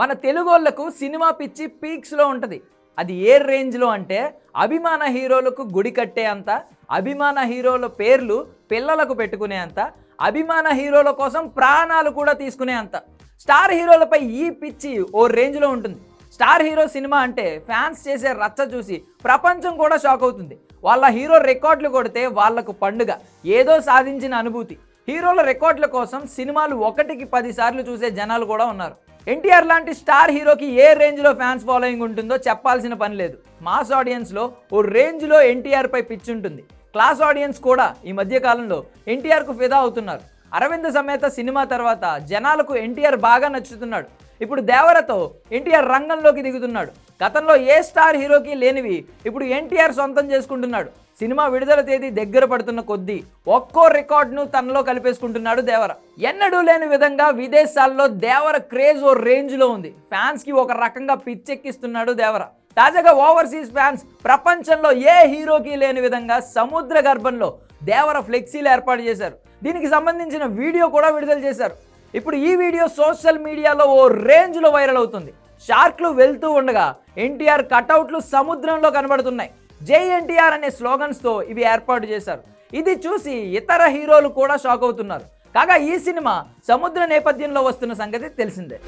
మన తెలుగోళ్ళకు సినిమా పిచ్చి పీక్స్లో ఉంటుంది. అది ఏ రేంజ్లో అంటే అభిమాన హీరోలకు గుడి కట్టే అంత అభిమాన హీరోల పేర్లు పిల్లలకు పెట్టుకునే అంత అభిమాన హీరోల కోసం ప్రాణాలు కూడా తీసుకునే అంత. స్టార్ హీరోలపై ఈ పిచ్చి ఓ రేంజ్లో ఉంటుంది. స్టార్ హీరో సినిమా అంటే ఫ్యాన్స్ చేసే రచ్చ చూసి ప్రపంచం కూడా షాక్ అవుతుంది. వాళ్ళ హీరో రికార్డులు కొడితే వాళ్ళకు పండుగ ఏదో సాధించిన అనుభూతి. హీరోల రికార్డుల కోసం సినిమాలు ఒకటికి పదిసార్లు చూసే జనాలు కూడా ఉన్నారు. ఎన్టీఆర్ లాంటి స్టార్ హీరోకి ఏ రేంజ్లో ఫ్యాన్స్ ఫాలోయింగ్ ఉంటుందో చెప్పాల్సిన పని లేదు. మాస్ ఆడియన్స్లో ఓ రేంజ్లో ఎన్టీఆర్ పై పిచ్చి ఉంటుంది. క్లాస్ ఆడియన్స్ కూడా ఈ మధ్యకాలంలో ఎన్టీఆర్కు ఫిదా అవుతున్నారు. అరవింద సమేత సినిమా తర్వాత జనాలకు ఎన్టీఆర్ బాగా నచ్చుతున్నాడు. ఇప్పుడు దేవరతో ఎన్టీఆర్ రంగంలోకి దిగుతున్నాడు. గతంలో ఏ స్టార్ హీరోకి లేనివి ఇప్పుడు ఎన్టీఆర్ సొంతం చేసుకుంటున్నాడు. సినిమా విడుదల తేదీ దగ్గర పడుతున్న కొద్దీ ఒక్కో రికార్డును తనలో కలిపేసుకుంటున్నాడు దేవర. ఎన్నడూ లేని విధంగా విదేశాల్లో దేవర క్రేజ్ ఓ రేంజ్లో ఉంది. ఫ్యాన్స్కి ఒక రకంగా పిచ్చెక్కిస్తున్నాడు దేవర. తాజాగా ఓవర్సీస్ ఫ్యాన్స్ ప్రపంచంలో ఏ హీరోకి లేని విధంగా సముద్ర గర్భంలో దేవర ఫ్లెక్సీలు ఏర్పాటు చేశారు. దీనికి సంబంధించిన వీడియో కూడా విడుదల చేశారు. ఇప్పుడు ఈ వీడియో సోషల్ మీడియాలో ఓ రేంజ్లో వైరల్ అవుతుంది. షార్క్లు వెళ్తూ ఉండగా ఎన్టీఆర్ కటౌట్లు సముద్రంలో కనబడుతున్నాయి. జేఎన్టీఆర్ అనే స్లోగన్స్తో ఇవి ఏర్పాటు చేశారు. ఇది చూసి ఇతర హీరోలు కూడా షాక్ అవుతున్నారు. కాగా ఈ సినిమా సముద్ర నేపథ్యంలో వస్తున్న సంగతి తెలిసిందే.